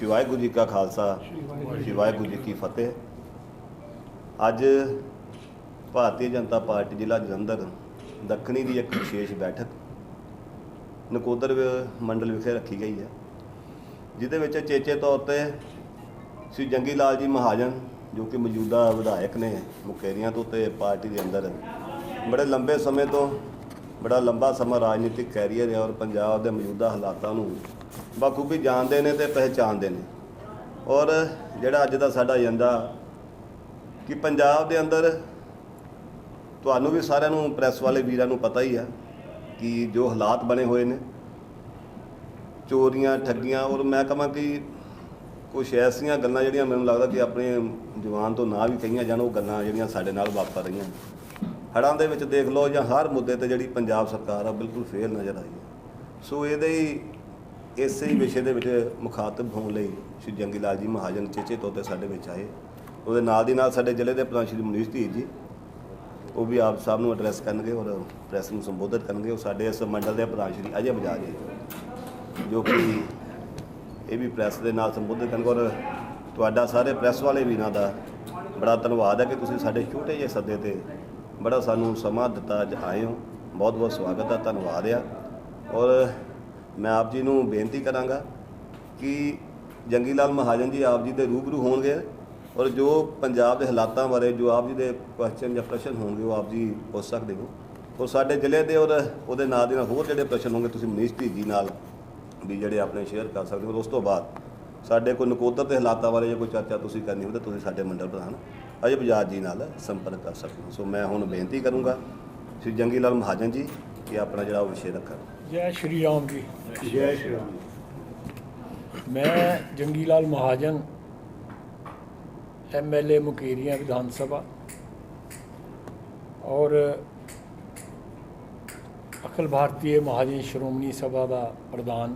ਸ਼੍ਰੀ ਵਾਹਿਗੁਰੂ ਜੀ ਕਾ ਖਾਲਸਾ, ਸ਼੍ਰੀ ਵਾਹਿਗੁਰੂ ਜੀ ਕੀ ਫਤਿਹ। ਅੱਜ ਭਾਰਤੀ ਜਨਤਾ ਪਾਰਟੀ ਜ਼ਿਲ੍ਹਾ ਜਲੰਧਰ, ਦੱਖਣੀ ਦੀ ਇੱਕ ਵਿਸ਼ੇਸ਼ ਬੈਠਕ ਨਕੋਦਰ ਮੰਡਲ ਵਿਖੇ ਰੱਖੀ ਗਈ ਹੈ, ਜਿਹਦੇ ਵਿੱਚ ਚੇਚੇ ਤੌਰ ਤੇ ਸ੍ਰੀ ਜੰਗੀ ਲਾਲ ਜੀ ਮਹਾਜਨ, ਜੋ ਕਿ ਮੌਜੂਦਾ ਵਿਧਾਇਕ ਨੇ ਮੁਕੇਰੀਆਂ ਤੋਂ ਤੇ ਪਾਰਟੀ ਦੇ ਅੰਦਰ, ਬੜੇ ਲੰਬੇ ਸਮੇਂ ਤੋਂ ਬੜਾ ਲੰਬਾ ਸਮਾਂ ਰਾਜਨੀਤਿਕ ਕੈਰੀਅਰ ਹੈ ਔਰ ਪੰਜਾਬ ਦੇ ਮੌਜੂਦਾ ਹਾਲਾਤਾਂ ਨੂੰ ਬਾਖੂਬੀ ਜਾਣਦੇ ਨੇ ਤੇ ਪਹਿਚਾਣਦੇ ਨੇ। ਔਰ ਜਿਹੜਾ ਅੱਜ ਦਾ ਸਾਡਾ ਏਜੰਡਾ, ਕਿ ਪੰਜਾਬ ਦੇ ਅੰਦਰ ਤੁਹਾਨੂੰ ਵੀ ਸਾਰਿਆਂ ਨੂੰ, ਪ੍ਰੈਸ ਵਾਲੇ ਵੀਰਾਂ ਨੂੰ ਪਤਾ ਹੀ ਆ ਕਿ ਜੋ ਹਾਲਾਤ ਬਣੇ ਹੋਏ ਨੇ, ਚੋਰੀਆਂ, ਠੱਗੀਆਂ, ਔਰ ਮੈਂ ਕਹਾਂ ਕਿ ਕੁਝ ਐਸੀਆਂ ਗੱਲਾਂ ਜਿਹੜੀਆਂ ਮੈਨੂੰ ਲੱਗਦਾ ਕਿ ਆਪਣੇ ਜਵਾਨ ਤੋਂ ਨਾ ਵੀ ਕਹੀਆਂ ਜਾਣ, ਉਹ ਗੱਲਾਂ ਜਿਹੜੀਆਂ ਸਾਡੇ ਨਾਲ ਵਾਪਰ ਰਹੀਆਂ ਹੜ੍ਹਾਂ ਦੇ ਵਿੱਚ ਦੇਖ ਲਓ ਜਾਂ ਹਰ ਮੁੱਦੇ ਤੇ ਜਿਹੜੀ ਪੰਜਾਬ ਸਰਕਾਰ ਆ, ਬਿਲਕੁਲ ਫੇਲ ਨਜ਼ਰ ਆਈ ਹੈ ਸੋ ਇਹਦੇ ਹੀ ਇਸੇ ਹੀ ਵਿਸ਼ੇ ਦੇ ਵਿੱਚ ਮੁਖਾਤਬ ਹੋਣ ਲਈ ਸ਼੍ਰੀ ਜੰਗੀ ਲਾਲ ਜੀ ਮਹਾਜਨ ਚੇਚੇ ਤੌਰ ਤੇ ਸਾਡੇ ਵਿੱਚ ਆਏ। ਉਹਦੇ ਨਾਲ ਦੀ ਨਾਲ ਸਾਡੇ ਜ਼ਿਲ੍ਹੇ ਦੇ ਪ੍ਰਧਾਨ ਸ਼੍ਰੀ ਮਨੀਸ਼ ਧੀਰ ਜੀ, ਉਹ ਵੀ ਆਪ ਸਭ ਨੂੰ ਐਡਰੈਸ ਕਰਨਗੇ ਔਰ ਪ੍ਰੈਸ ਨੂੰ ਸੰਬੋਧਿਤ ਕਰਨਗੇ। ਉਹ ਸਾਡੇ ਇਸ ਮੰਡਲ ਦੇ ਪ੍ਰਧਾਨ ਸ਼੍ਰੀ ਅਜੇ ਬਜਾਜ ਜੀ ਜੋ ਕਿ ਇਹ ਵੀ ਪ੍ਰੈਸ ਦੇ ਨਾਲ ਸੰਬੋਧਿਤ ਕਰਨਗੇ ਔਰ ਤੁਹਾਡਾ ਸਾਰੇ ਪ੍ਰੈਸ ਵਾਲੇ ਵੀਰਾਂ ਦਾ ਬੜਾ ਧੰਨਵਾਦ ਹੈ ਕਿ ਤੁਸੀਂ ਸਾਡੇ ਛੋਟੇ ਜਿਹੇ ਸੱਦੇ ਤੇ ਬੜਾ ਸਾਨੂੰ ਸਮਾਂ ਦਿੱਤਾ, ਅੱਜ ਆਏ ਹੋ। ਬਹੁਤ ਬਹੁਤ ਸਵਾਗਤ ਹੈ, ਧੰਨਵਾਦ ਆ। ਔਰ ਮੈਂ ਆਪ ਜੀ ਨੂੰ ਬੇਨਤੀ ਕਰਾਂਗਾ ਕਿ ਜੰਗੀ ਲਾਲ ਮਹਾਜਨ ਜੀ ਆਪ ਜੀ ਦੇ ਰੂਬਰੂ ਹੋਣਗੇ ਔਰ ਜੋ ਪੰਜਾਬ ਦੇ ਹਾਲਾਤਾਂ ਬਾਰੇ ਜੋ ਆਪ ਜੀ ਦੇ ਕੁਐਸਚਨ ਜਾਂ ਪ੍ਰਸ਼ਨ ਹੋਣਗੇ ਉਹ ਆਪ ਜੀ ਪੁੱਛ ਸਕਦੇ ਹੋ। ਔਰ ਸਾਡੇ ਜ਼ਿਲ੍ਹੇ ਦੇ ਔਰ ਉਹਦੇ ਨਾਲ ਦੇ ਨਾਲ ਹੋਰ ਜਿਹੜੇ ਪ੍ਰਸ਼ਨ ਹੋਣਗੇ ਤੁਸੀਂ ਮਨੀਸ਼ ਜੀ ਨਾਲ ਵੀ ਜਿਹੜੇ ਆਪਣੇ ਸ਼ੇਅਰ ਕਰ ਸਕਦੇ ਹੋ। ਔਰ ਉਸ ਤੋਂ ਬਾਅਦ ਸਾਡੇ ਕੋਈ ਨਕੋਦਰ ਦੇ ਹਾਲਾਤਾਂ ਬਾਰੇ ਜੇ ਕੋਈ ਚਰਚਾ ਤੁਸੀਂ ਕਰਨੀ ਹੋਵੇ ਤਾਂ ਤੁਸੀਂ ਸਾਡੇ ਮੰਡਲ ਪ੍ਰਧਾਨ ਅਜੇ ਬਜਾਜ ਜੀ ਨਾਲ ਸੰਪਰਕ ਕਰ ਸਕਦੇ ਹੋ। ਸੋ ਮੈਂ ਹੁਣ ਬੇਨਤੀ ਕਰੂੰਗਾ ਸ਼੍ਰੀ ਜੰਗੀ ਲਾਲ ਮਹਾਜਨ ਜੀ ਕਿ ਆਪਣਾ ਜਿਹੜਾ ਉਹ ਵਿਸ਼ੇ ਰੱਖਣ। ਜੈ ਸ਼੍ਰੀ ਰਾਮ ਜੀ। ਜੈ ਸ਼੍ਰੀ ਰਾਮ ਮੈਂ ਜੰਗੀ ਲਾਲ ਮਹਾਜਨ ਐਮਐਲਏ ਮੁਕੇਰੀਆਂ ਵਿਧਾਨ ਸਭਾ। ਔਰ ਅਖਿਲ ਭਾਰਤੀ ਮਹਾਜਨ ਸ਼੍ਰੋਮਣੀ ਸਭਾ ਦਾ ਪ੍ਰਧਾਨ।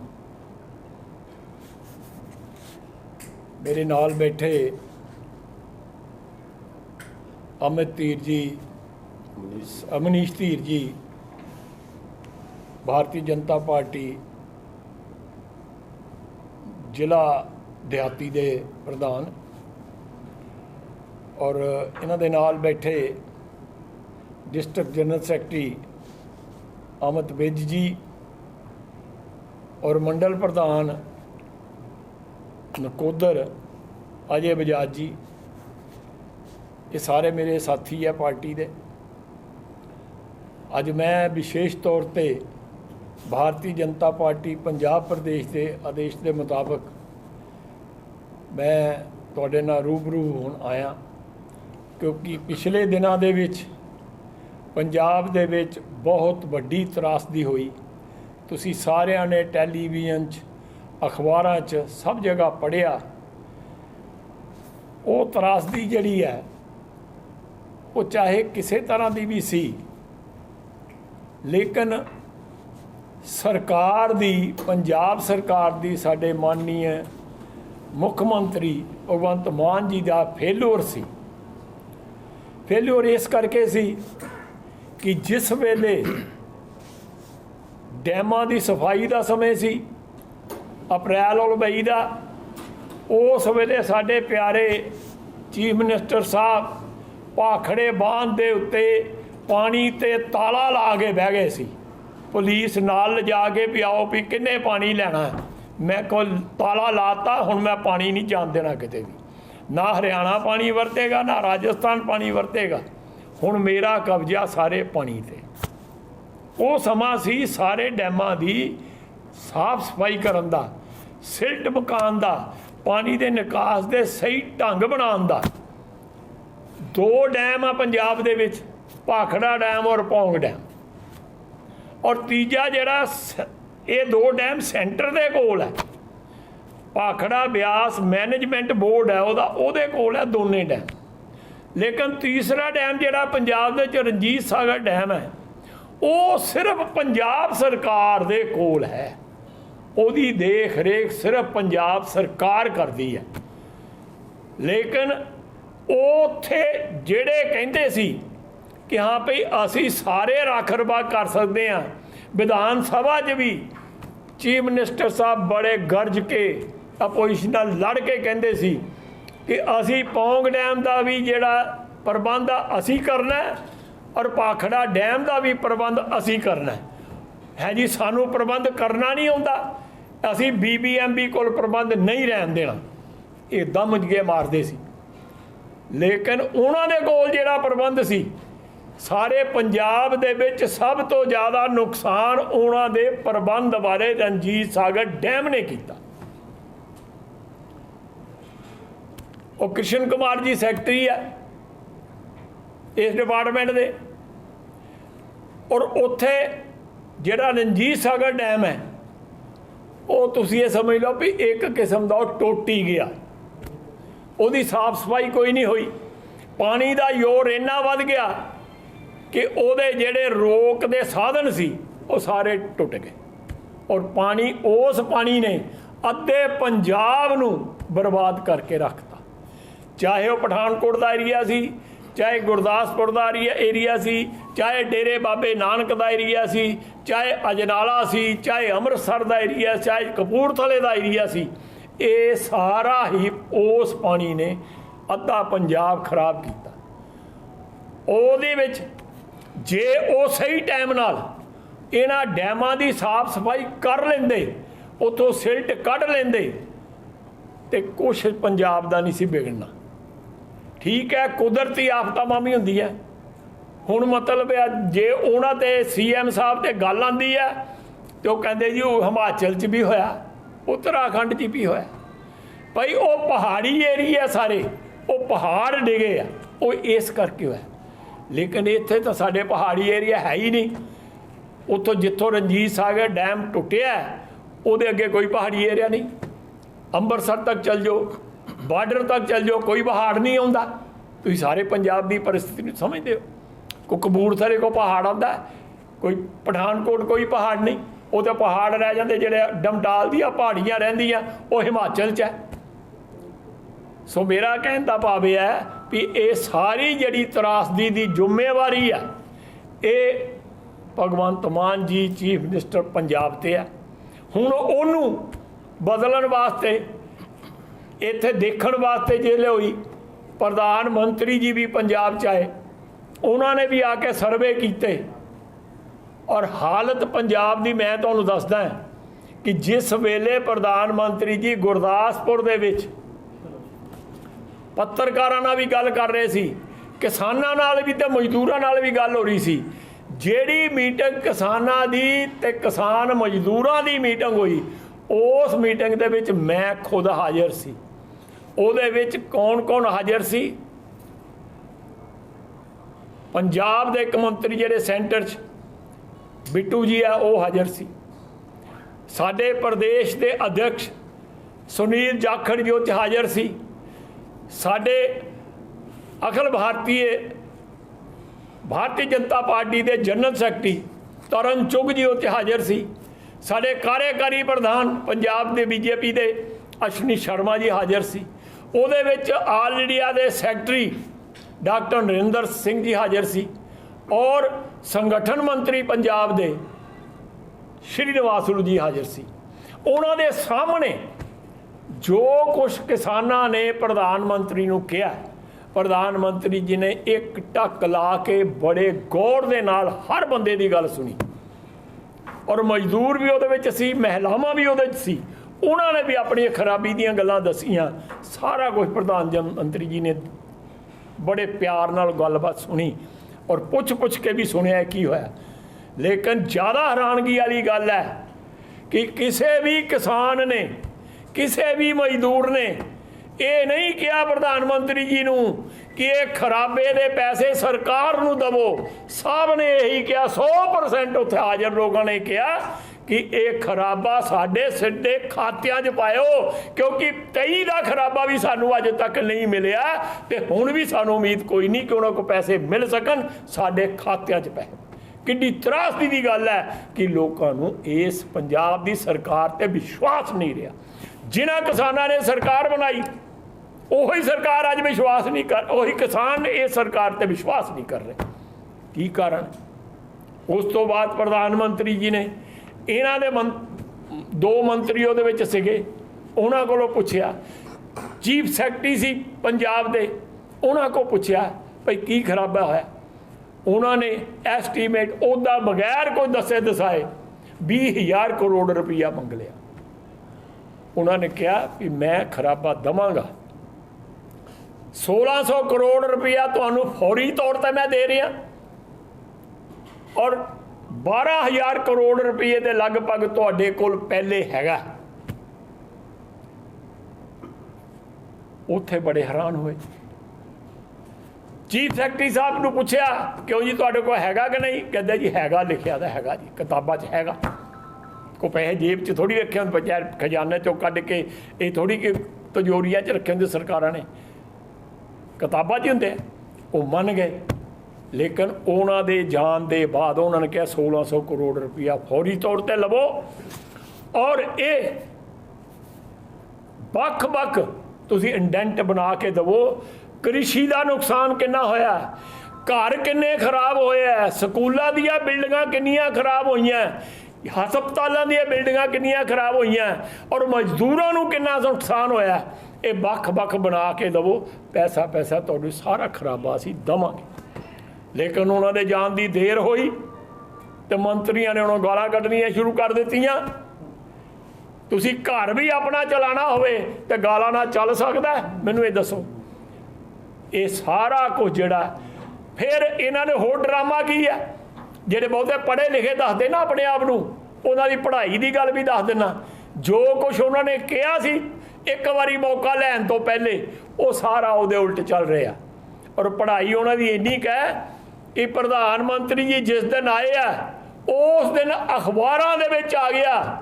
ਮੇਰੇ ਨਾਲ ਬੈਠੇ ਅਮਿਤ ਧੀਰ ਜੀ ਮਨੀਸ਼ ਅਮਨੀਸ਼ ਧੀਰ ਜੀ ਭਾਰਤੀ ਜਨਤਾ ਪਾਰਟੀ ਜ਼ਿਲ੍ਹਾ ਦਿਹਾਤੀ ਦੇ ਪ੍ਰਧਾਨ ਔਰ ਇਹਨਾਂ ਦੇ ਨਾਲ ਬੈਠੇ district general secretary Amit Vij ji ਔਰ ਮੰਡਲ ਪ੍ਰਧਾਨ ਨਕੋਦਰ ਅਜੇ ਬਜਾਜ ਜੀ। ਇਹ ਸਾਰੇ ਮੇਰੇ ਸਾਥੀ ਹੈ ਪਾਰਟੀ ਦੇ। ਅੱਜ ਮੈਂ ਵਿਸ਼ੇਸ਼ ਤੌਰ ਤੇ ਭਾਰਤੀ ਜਨਤਾ ਪਾਰਟੀ ਪੰਜਾਬ ਪ੍ਰਦੇਸ਼ ਦੇ ਆਦੇਸ਼ ਦੇ ਮੁਤਾਬਕ ਮੈਂ ਤੁਹਾਡੇ ਨਾਲ ਰੂਬਰੂ ਹੋਣ ਆਇਆ ਕਿਉਂਕਿ ਪਿਛਲੇ ਦਿਨਾਂ ਦੇ ਵਿੱਚ ਪੰਜਾਬ ਦੇ ਵਿੱਚ ਬਹੁਤ ਵੱਡੀ ਤਰਾਸਦੀ ਹੋਈ। ਤੁਸੀਂ ਸਾਰਿਆਂ ਨੇ ਟੈਲੀਵਿਜ਼ਨ 'ਚ, ਅਖਬਾਰਾਂ 'ਚ ਸਭ ਜਗ੍ਹਾ ਪੜ੍ਹਿਆ। ਉਹ ਤਰਾਸਦੀ ਜਿਹੜੀ ਹੈ, ਉਹ ਚਾਹੇ ਕਿਸੇ ਤਰ੍ਹਾਂ ਦੀ ਵੀ ਸੀ, ਲੇਕਿਨ ਸਰਕਾਰ ਦੀ, ਪੰਜਾਬ ਸਰਕਾਰ ਦੀ ਸਾਡੇ ਮਾਨਨੀय ਮੁੱਖ ਮੰਤਰੀ ਭਗਵੰਤ ਮਾਨ ਜੀ ਦਾ ਫੇਲਿਓਰ ਸੀ। ਫੇਲਿਓਰ ਇਸ ਕਰਕੇ ਸੀ ਕਿ ਜਿਸ ਵੇਲੇ ਡੈਮਾਂ ਦੀ ਸਫ਼ਾਈ ਦਾ ਸਮੇਂ ਸੀ, ਅਪ੍ਰੈਲ ਔਰ ਮਈ ਦਾ, ਉਸ ਵੇਲੇ ਸਾਡੇ ਪਿਆਰੇ ਚੀਫ ਮਿਨਿਸਟਰ ਸਾਹਿਬ ਭਾਖੜੇ ਬਾਂਧ ਦੇ ਉੱਤੇ ਪਾਣੀ ਤੇ ਤਾਲਾ ਲਾ ਕੇ ਬਹਿ ਗਏ ਸੀ। ਪੁਲਿਸ ਨਾਲ ਲਿਜਾ ਕੇ ਵੀ ਆਓ ਵੀ ਕਿੰਨੇ ਪਾਣੀ ਲੈਣਾ ਮੈਂ ਕੋਲ ਤਾਲਾ ਲਾਤਾ, ਹੁਣ ਮੈਂ ਪਾਣੀ ਨਹੀਂ ਜਾਣ ਦੇਣਾ ਕਿਤੇ ਵੀ। ਨਾ ਹਰਿਆਣਾ ਪਾਣੀ ਵਰਤੇਗਾ, ਨਾ ਰਾਜਸਥਾਨ ਪਾਣੀ ਵਰਤੇਗਾ। ਹੁਣ ਮੇਰਾ ਕਬਜ਼ਾ ਸਾਰੇ ਪਾਣੀ ਤੇ। ਉਹ ਸਮਾਂ ਸੀ ਸਾਰੇ ਡੈਮਾਂ ਦੀ ਸਾਫ਼ ਸਫ਼ਾਈ ਕਰਨ ਦਾ, ਸਿਲਟ ਮਕਾਨ ਦਾ, ਪਾਣੀ ਦੇ ਨਿਕਾਸ ਦੇ ਸਹੀ ਢੰਗ ਬਣਾਉਣ ਦਾ। ਦੋ ਡੈਮ ਆ ਪੰਜਾਬ ਦੇ ਵਿੱਚ, ਭਾਖੜਾ ਡੈਮ ਔਰ ਪੌਂਗ ਡੈਮ। ਔਰ ਤੀਜਾ ਜਿਹੜਾ ਸ- ਇਹ ਦੋ ਡੈਮ ਸੈਂਟਰ ਦੇ ਕੋਲ ਹੈ। ਭਾਖੜਾ ਬਿਆਸ ਮੈਨੇਜਮੈਂਟ ਬੋਰਡ ਹੈ, ਉਹਦਾ, ਉਹਦੇ ਕੋਲ ਹੈ ਦੋਨੇ ਡੈਮ। ਲੇਕਿਨ ਤੀਸਰਾ ਡੈਮ ਜਿਹੜਾ ਪੰਜਾਬ ਦੇ ਵਿੱਚ ਰਣਜੀਤ ਸਾਗਰ ਡੈਮ ਹੈ, ਉਹ ਸਿਰਫ ਪੰਜਾਬ ਸਰਕਾਰ ਦੇ ਕੋਲ ਹੈ। ਉਹਦੀ ਦੇਖ ਰੇਖ ਸਿਰਫ ਪੰਜਾਬ ਸਰਕਾਰ ਕਰਦੀ ਹੈ। ਲੇਕਿਨ ਉਹ ਉੱਥੇ ਜਿਹੜੇ ਕਹਿੰਦੇ ਸੀ ਕਿ ਹਾਂ ਭਈ ਅਸੀਂ ਸਾਰੇ ਰੱਖ ਰਖਾਵ ਕਰ ਸਕਦੇ ਹਾਂ। ਵਿਧਾਨ ਸਭਾ 'ਚ ਵੀ ਚੀਫ ਮਿਨਿਸਟਰ ਸਾਹਿਬ ਬੜੇ ਗਰਜ ਕੇ, ਆਪੋਜੀਸ਼ਨ ਨਾਲ ਲੜ ਕੇ ਕਹਿੰਦੇ ਸੀ ਕਿ ਅਸੀਂ ਪੌਂਗ ਡੈਮ ਦਾ ਵੀ ਜਿਹੜਾ ਪ੍ਰਬੰਧ ਆ, ਅਸੀਂ ਕਰਨਾ ਔਰ ਪਾਖੜਾ ਡੈਮ ਦਾ ਵੀ ਪ੍ਰਬੰਧ ਅਸੀਂ ਕਰਨਾ ਹੈ। ਜੀ, ਸਾਨੂੰ ਪ੍ਰਬੰਧ ਕਰਨਾ ਨਹੀਂ ਆਉਂਦਾ। ਅਸੀਂ ਬੀਬੀਐਮਬੀ ਕੋਲ ਪ੍ਰਬੰਧ ਨਹੀਂ ਰਹਿਣ ਦੇਣਾ। ਇਹ ਦਮ ਕੇ ਮਾਰਦੇ ਸੀ। ਲੇਕਿਨ ਉਹਨਾਂ ਦੇ ਕੋਲ ਜਿਹੜਾ ਪ੍ਰਬੰਧ ਸੀ ਸਾਰੇ ਪੰਜਾਬ ਦੇ ਵਿੱਚ ਸਭ ਤੋਂ ਜ਼ਿਆਦਾ ਨੁਕਸਾਨ ਉਹਨਾਂ ਦੇ ਪ੍ਰਬੰਧ ਬਾਰੇ ਰਣਜੀਤ ਸਾਗਰ ਡੈਮ ਨੇ ਕੀਤਾ। ਉਹ ਕ੍ਰਿਸ਼ਨ ਕੁਮਾਰ ਜੀ ਸੈਕਟਰੀ ਆ ਇਸ ਡਿਪਾਰਟਮੈਂਟ ਦੇ। ਔਰ ਉੱਥੇ ਜਿਹੜਾ ਰਣਜੀਤ ਸਾਗਰ ਡੈਮ ਹੈ, ਉਹ ਤੁਸੀਂ ਇਹ ਸਮਝ ਲਓ ਵੀ ਇੱਕ ਕਿਸਮ ਦਾ ਉਹ ਟੋਟੀ ਗਿਆ। ਉਹਦੀ ਸਾਫ਼ ਸਫ਼ਾਈ ਕੋਈ ਨਹੀਂ ਹੋਈ। ਪਾਣੀ ਦਾ ਯੋਰ ਇੰਨਾ ਵੱਧ ਗਿਆ ਕਿ ਉਹਦੇ ਜਿਹੜੇ ਰੋਕ ਦੇ ਸਾਧਨ ਸੀ, ਉਹ ਸਾਰੇ ਟੁੱਟ ਗਏ। ਔਰ ਪਾਣੀ ਉਸ ਪਾਣੀ ਨੇ ਅੱਧੇ ਪੰਜਾਬ ਨੂੰ ਬਰਬਾਦ ਕਰਕੇ ਰੱਖਤਾ। ਚਾਹੇ ਉਹ ਪਠਾਨਕੋਟ ਦਾ ਏਰੀਆ ਸੀ, ਚਾਹੇ ਗੁਰਦਾਸਪੁਰ ਦਾ ਏਰੀਆ ਸੀ, ਚਾਹੇ ਡੇਰੇ ਬਾਬੇ ਨਾਨਕ ਦਾ ਏਰੀਆ ਸੀ, ਚਾਹੇ ਅਜਨਾਲਾ ਸੀ, ਚਾਹੇ ਅੰਮ੍ਰਿਤਸਰ ਦਾ ਏਰੀਆ, ਚਾਹੇ ਕਪੂਰਥਲੇ ਦਾ ਏਰੀਆ ਸੀ, ਇਹ ਸਾਰਾ ਹੀ ਉਸ ਪਾਣੀ ਨੇ ਅੱਧਾ ਪੰਜਾਬ ਖਰਾਬ ਕੀਤਾ। ਉਹਦੇ ਵਿੱਚ ਜੇ ਉਹ ਸਹੀ ਟਾਈਮ ਨਾਲ ਇਹਨਾਂ ਡੈਮਾਂ ਦੀ ਸਾਫ਼ ਸਫ਼ਾਈ ਕਰ ਲੈਂਦੇ, ਉਥੋਂ ਸਿਲਟ ਕੱਢ ਲੈਂਦੇ, ਤੇ ਕੁਛ ਪੰਜਾਬ ਦਾ ਨਹੀਂ ਸੀ ਵਿਗੜਨਾ। ਠੀਕ ਹੈ, ਕੁਦਰਤੀ ਆਫਤਾਂ ਵੀ ਹੁੰਦੀ ਹੈ। ਹੁਣ ਮਤਲਬ ਹੈ, ਜੇ ਉਹਨਾਂ ਤੇ ਸੀਐਮ ਸਾਹਿਬ ਤੇ ਗੱਲ ਆਂਦੀ ਹੈ, ਤੇ ਉਹ ਕਹਿੰਦੇ ਜੀ, ਉਹ ਹਿਮਾਚਲ 'ਚ ਵੀ ਹੋਇਆ, ਉੱਤਰਾਖੰਡ 'ਚ ਵੀ ਹੋਇਆ। ਭਾਈ ਉਹ ਪਹਾੜੀ ਏਰੀਆ ਸਾਰੇ, ਉਹ ਪਹਾੜ ਡਿਗੇ ਆ, ਉਹ ਇਸ ਕਰਕੇ ਹੋਇਆ। ਲੇਕਿਨ ਇੱਥੇ ਤਾਂ ਸਾਡੇ ਪਹਾੜੀ ਏਰੀਆ ਹੈ ਹੀ ਨਹੀਂ। ਉੱਥੋਂ ਜਿੱਥੋਂ ਰਣਜੀਤ ਸਾਗਰ ਡੈਮ ਟੁੱਟਿਆ, ਉਹਦੇ ਅੱਗੇ ਕੋਈ ਪਹਾੜੀ ਏਰੀਆ ਨਹੀਂ। ਅੰਮ੍ਰਿਤਸਰ ਤੱਕ ਚੱਲ ਜਾਓ, ਬਾਰਡਰ ਤੱਕ ਚੱਲ ਜਾਓ, ਕੋਈ ਪਹਾੜ ਨਹੀਂ ਆਉਂਦਾ। ਤੁਸੀਂ ਸਾਰੇ ਪੰਜਾਬ ਦੀ ਪਰਿਸਥਿਤੀ ਨੂੰ ਸਮਝਦੇ ਹੋ। ਕੋ ਕਬੂਰਥਲੇ ਕੋ ਪਹਾੜ ਆਉਂਦਾ, ਕੋਈ ਪਠਾਨਕੋਟ ਕੋਈ ਪਹਾੜ ਨਹੀਂ। ਉਹ ਤਾਂ ਪਹਾੜ ਰਹਿ ਜਾਂਦੇ ਜਿਹੜੇ ਡਮਟਾਲ ਦੀਆਂ ਪਹਾੜੀਆਂ ਰਹਿੰਦੀਆਂ, ਉਹ ਹਿਮਾਚਲ 'ਚ ਹੈ। ਸੋ ਮੇਰਾ ਕਹਿਣ ਦਾ ਭਾਵ ਇਹ ਹੈ ਵੀ ਇਹ ਸਾਰੀ ਜਿਹੜੀ ਤਰਾਸਦੀ ਦੀ ਜ਼ਿੰਮੇਵਾਰੀ ਆ, ਇਹ ਭਗਵੰਤ ਮਾਨ ਜੀ ਚੀਫ ਮਿਨਿਸਟਰ ਪੰਜਾਬ ਤੇ ਹੈ ਹੁਣ ਉਹਨੂੰ ਬਦਲਣ ਵਾਸਤੇ, ਇੱਥੇ ਦੇਖਣ ਵਾਸਤੇ ਜੇ ਹੋਈ ਪ੍ਰਧਾਨ ਮੰਤਰੀ ਜੀ ਵੀ ਪੰਜਾਬ ਚ ਆਏ, ਉਹਨਾਂ ਨੇ ਵੀ ਆ ਕੇ ਸਰਵੇ ਕੀਤੇ। ਔਰ ਹਾਲਤ ਪੰਜਾਬ ਦੀ ਮੈਂ ਤੁਹਾਨੂੰ ਦੱਸਦਾ ਕਿ ਜਿਸ ਵੇਲੇ ਪ੍ਰਧਾਨ ਮੰਤਰੀ ਜੀ ਗੁਰਦਾਸਪੁਰ ਦੇ ਵਿੱਚ ਪੱਤਰਕਾਰਾਂ ਨਾਲ ਵੀ ਗੱਲ ਕਰ ਰਹੇ ਸੀ, ਕਿਸਾਨਾਂ ਨਾਲ ਵੀ ਤੇ ਮਜ਼ਦੂਰਾਂ ਨਾਲ ਵੀ ਗੱਲ ਹੋ ਰਹੀ ਸੀ। ਜਿਹੜੀ ਮੀਟਿੰਗ ਕਿਸਾਨਾਂ ਦੀ ਤੇ ਕਿਸਾਨ ਮਜ਼ਦੂਰਾਂ ਦੀ ਮੀਟਿੰਗ ਹੋਈ, ਉਸ ਮੀਟਿੰਗ ਦੇ ਵਿੱਚ ਮੈਂ ਖੁਦ ਹਾਜ਼ਰ ਸੀ। ਉਹਦੇ ਵਿੱਚ ਕੌਣ-ਕੌਣ ਹਾਜ਼ਰ ਸੀ? ਪੰਜਾਬ ਦੇ ਇੱਕ ਮੰਤਰੀ ਜਿਹੜੇ ਸੈਂਟਰ 'ਚ, ਬਿੱਟੂ ਜੀ ਆ, ਉਹ ਹਾਜ਼ਰ ਸੀ। ਸਾਡੇ ਪ੍ਰਦੇਸ਼ ਦੇ ਅਧਿਕਸ਼ ਸੁਨੀਲ ਜਾਖੜ ਜੀ ਉੱਥੇ ਹਾਜ਼ਰ ਸੀ। ਸਾਡੇ ਅਖਲ ਭਾਰਤੀਏ, ਭਾਰਤੀ ਜਨਤਾ ਪਾਰਟੀ ਦੇ ਜਨਰਲ ਸੈਕਟਰੀ ਤਰਨ ਚੁਗ ਜੀ ਉੱਥੇ ਹਾਜ਼ਰ ਸੀ। ਸਾਡੇ ਕਾਰਜਕਾਰੀ ਪ੍ਰਧਾਨ ਪੰਜਾਬ ਦੇ ਬੀਜੇਪੀ ਦੇ ਅਸ਼ਵਨੀ ਸ਼ਰਮਾ ਜੀ ਹਾਜ਼ਰ ਸੀ। ਉਹਦੇ ਵਿੱਚ ਆਲ ਇੰਡੀਆ ਦੇ ਸੈਕਟਰੀ ਡਾਕਟਰ ਨਰਿੰਦਰ ਸਿੰਘ ਜੀ ਹਾਜ਼ਰ ਸੀ ਔਰ ਸੰਗਠਨ ਮੰਤਰੀ ਪੰਜਾਬ ਦੇ ਸ਼੍ਰੀ ਨਿਵਾਸਲੂ ਜੀ ਹਾਜ਼ਰ ਸੀ। ਉਹਨਾਂ ਦੇ ਸਾਹਮਣੇ ਜੋ ਕੁਝ ਕਿਸਾਨਾਂ ਨੇ ਪ੍ਰਧਾਨ ਮੰਤਰੀ ਨੂੰ ਕਿਹਾ, ਪ੍ਰਧਾਨ ਮੰਤਰੀ ਜੀ ਨੇ ਇੱਕ ਟੱਕ ਲਾ ਕੇ ਬੜੇ ਗੌਰ ਦੇ ਨਾਲ ਹਰ ਬੰਦੇ ਦੀ ਗੱਲ ਸੁਣੀ। ਔਰ ਮਜ਼ਦੂਰ ਵੀ ਉਹਦੇ ਵਿੱਚ ਸੀ, ਮਹਿਲਾਵਾਂ ਵੀ ਉਹਦੇ ਵਿੱਚ ਸੀ, ਉਹਨਾਂ ਨੇ ਵੀ ਆਪਣੀ ਖਰਾਬੀ ਦੀਆਂ ਗੱਲਾਂ ਦੱਸੀਆਂ। ਸਾਰਾ ਕੁਝ ਪ੍ਰਧਾਨ ਜਨ- ਮੰਤਰੀ ਜੀ ਨੇ ਬੜੇ ਪਿਆਰ ਨਾਲ ਗੱਲਬਾਤ ਸੁਣੀ ਔਰ ਪੁੱਛ ਪੁੱਛ ਕੇ ਵੀ ਸੁਣਿਆ ਕੀ ਹੋਇਆ। ਲੇਕਿਨ ਜ਼ਿਆਦਾ ਹੈਰਾਨਗੀ ਵਾਲੀ ਗੱਲ ਹੈ ਕਿ ਕਿਸੇ ਵੀ ਕਿਸਾਨ ਨੇ ਕਿਸੇ ਵੀ ਮਜ਼ਦੂਰ ਨੇ ਇਹ ਨਹੀਂ ਕਿਹਾ ਪ੍ਰਧਾਨ ਮੰਤਰੀ ਜੀ ਨੂੰ ਕਿ ਇਹ ਖਰਾਬੇ ਦੇ ਪੈਸੇ ਸਰਕਾਰ ਨੂੰ ਦਵੋ। ਸਭ ਨੇ ਇਹੀ ਕਿਹਾ 100% ਉੱਥੇ ਹਾਜ਼ਰ ਲੋਕਾਂ ਨੇ ਕਿਹਾ ਕਿ ਇਹ ਖਰਾਬਾ ਸਾਡੇ ਸਿੱਧੇ ਖਾਤਿਆਂ 'ਚ ਪਾਇਓ, ਕਿਉਂਕਿ 23 ਦਾ ਖਰਾਬਾ ਵੀ ਸਾਨੂੰ ਅਜੇ ਤੱਕ ਨਹੀਂ ਮਿਲਿਆ ਤੇ ਹੁਣ ਵੀ ਸਾਨੂੰ ਉਮੀਦ ਕੋਈ ਨਹੀਂ ਕਿ ਉਹਨਾਂ ਕੋਲ ਪੈਸੇ ਮਿਲ ਸਕਣ, ਸਾਡੇ ਖਾਤਿਆਂ 'ਚ ਪੈ। ਕਿੰਨੀ ਤਰਾਸਦੀ ਦੀ ਗੱਲ ਹੈ ਕਿ ਲੋਕਾਂ ਨੂੰ ਇਸ ਪੰਜਾਬ ਦੀ ਸਰਕਾਰ ਤੇ ਵਿਸ਼ਵਾਸ ਨਹੀਂ ਰਿਹਾ। ਜਿਨ੍ਹਾਂ ਕਿਸਾਨਾਂ ਨੇ ਸਰਕਾਰ ਬਣਾਈ, ਉਹੀ ਸਰਕਾਰ ਅੱਜ ਵਿਸ਼ਵਾਸ ਨਹੀਂ ਕਰ, ਉਹੀ ਕਿਸਾਨ ਇਹ ਸਰਕਾਰ ਤੇ ਵਿਸ਼ਵਾਸ ਨਹੀਂ ਕਰ ਰਹੇ। ਕੀ ਕਾਰਨ? ਉਸ ਤੋਂ ਬਾਅਦ ਪ੍ਰਧਾਨ ਮੰਤਰੀ ਜੀ ਨੇ ਇਹਨਾਂ ਦੇ ਮੰ- ਦੋ ਮੰਤਰੀ ਉਹਦੇ ਵਿੱਚ ਸੀਗੇ, ਉਹਨਾਂ ਕੋਲੋਂ ਪੁੱਛਿਆ। ਚੀਫ ਸੈਕਟਰੀ ਸੀ ਪੰਜਾਬ ਦੇ, ਉਹਨਾਂ ਕੋਲ ਪੁੱਛਿਆ ਭਈ ਕੀ ਖਰਾਬਾ ਹੋਇਆ। ਉਹਨਾਂ ਨੇ ਐਸਟੀਮੇਟ ਉਹਦਾ ਬਗੈਰ ਕੋਈ ਦੱਸੇ ਦਸਾਏ 20000 ਕਰੋੜ ਰੁਪਈਆ ਮੰਗ ਲਿਆ। ਉਹਨਾਂ ਨੇ ਕਿਹਾ ਵੀ ਮੈਂ ਖਰਾਬਾ ਦਵਾਂਗਾ। 1600 ਕਰੋੜ ਰੁਪਈਆ ਤੁਹਾਨੂੰ ਫੌਰੀ ਤੌਰ ਤੇ ਮੈਂ ਦੇ ਰਿਹਾ। ਔਰ 12000 ਕਰੋੜ ਰੁਪਏ ਦੇ ਲਗਭਗ ਤੁਹਾਡੇ ਕੋਲ ਪਹਿਲੇ ਹੈਗਾ। ਉੱਥੇ ਬੜੇ ਹੈਰਾਨ ਹੋਏ। ਚੀਫ ਸੈਕਟਰੀ ਸਾਹਿਬ ਨੂੰ ਪੁੱਛਿਆ, ਕਿਉਂ ਜੀ ਤੁਹਾਡੇ ਕੋਲ ਹੈਗਾ ਕਿ ਨਹੀਂ? ਕਹਿੰਦੇ ਜੀ ਹੈਗਾ, ਲਿਖਿਆ ਤਾਂ ਹੈਗਾ ਜੀ, ਕਿਤਾਬਾਂ 'ਚ ਹੈਗਾ। ਕੋ ਪੈਸੇ ਜੇਬ 'ਚ ਥੋੜੀ ਰੱਖੇ ਹੁੰਦੇ ਬੱਚਾ ਖਜ਼ਾਨੇ 'ਚੋਂ ਕੱਢ ਕੇ, ਇਹ ਥੋੜੀ ਕਿ ਤਜੋਰੀਆਂ 'ਚ ਰੱਖੇ ਹੁੰਦੇ ਸਰਕਾਰਾਂ ਨੇ। ਕਿਤਾਬਾਂ 'ਚ ਹੁੰਦੇ ਉਹ ਮੰਨ ਗਏ। ਲੇਕਿਨ ਉਹਨਾਂ ਦੇ ਜਾਣ ਦੇ ਬਾਅਦ ਉਹਨਾਂ ਨੇ ਕਿਹਾ 1600 ਕਰੋੜ ਰੁਪਇਆ ਫੌਰੀ ਤੌਰ ਤੇ ਲਵੋ। ਔਰ ਇਹ ਵੱਖ-ਵੱਖ ਤੁਸੀਂ ਇੰਡੈਂਟ ਬਣਾ ਕੇ ਦਵੋ, ਕ੍ਰਿਸ਼ੀ ਦਾ ਨੁਕਸਾਨ ਕਿੰਨਾ ਹੋਇਆ? ਘਰ ਕਿੰਨੇ ਖਰਾਬ ਹੋਏ ਆ? ਸਕੂਲਾਂ ਦੀਆਂ ਬਿਲਡਿੰਗਾਂ ਕਿੰਨੀਆਂ ਖਰਾਬ ਹੋਈਆਂ? ਹਸਪਤਾਲਾਂ ਦੀਆਂ ਬਿਲਡਿੰਗਾਂ ਕਿੰਨੀਆਂ ਖਰਾਬ ਹੋਈਆਂ ਔਰ ਮਜ਼ਦੂਰਾਂ ਨੂੰ ਕਿੰਨਾ ਨੁਕਸਾਨ ਹੋਇਆ। ਇਹ ਵੱਖ-ਵੱਖ ਬਣਾ ਕੇ ਦਵੋ ਪੈਸਾ ਪੈਸਾ ਤੁਹਾਨੂੰ ਸਾਰਾ ਖਰਾਬਾ ਅਸੀਂ ਦਵਾਂਗੇ। ਲੇਕਿਨ ਉਹਨਾਂ ਦੇ ਜਾਣ ਦੀ ਦੇਰ ਹੋਈ ਤੇ ਮੰਤਰੀਆਂ ਨੇ ਉਹਨਾਂ ਗਾਲਾਂ ਕੱਢਣੀਆਂ ਸ਼ੁਰੂ ਕਰ ਦਿੱਤੀਆਂ। ਤੁਸੀਂ ਘਰ ਵੀ ਆਪਣਾ ਚਲਾਣਾ ਹੋਵੇ ਤੇ ਗਾਲਾਂ ਨਾਲ ਚੱਲ ਸਕਦਾ ਮੈਨੂੰ ਇਹ ਦੱਸੋ। ਇਹ ਸਾਰਾ ਕੁਝ ਜਿਹੜਾ, ਫਿਰ ਇਹਨਾਂ ਨੇ ਹੋਰ ਡਰਾਮਾ ਕੀ ਹੈ? ਜਿਹੜੇ ਬਹੁਤੇ ਪੜ੍ਹੇ ਲਿਖੇ ਦੱਸਦੇ ਨਾ ਆਪਣੇ ਆਪ ਨੂੰ, ਉਹਨਾਂ ਦੀ ਪੜ੍ਹਾਈ ਦੀ ਗੱਲ ਵੀ ਦੱਸ ਦਿੰਨਾ ਜੋ ਕੁਝ ਉਹਨਾਂ ਨੇ ਕਿਹਾ ਸੀ, ਇੱਕ ਵਾਰੀ ਮੌਕਾ ਲੈਣ ਤੋਂ ਪਹਿਲੇ, ਉਹ ਸਾਰਾ ਉਹਦੇ ਉਲਟ ਚੱਲ ਰਿਹਾ। ਔਰ ਪੜ੍ਹਾਈ ਉਹਨਾਂ ਦੀ ਇੰਨੀ ਕੁ ਹੈ ਕਿ ਪ੍ਰਧਾਨ ਮੰਤਰੀ ਜੀ ਜਿਸ ਦਿਨ ਆਏ ਆ, ਉਸ ਦਿਨ ਅਖਬਾਰਾਂ ਦੇ ਵਿੱਚ ਆ ਗਿਆ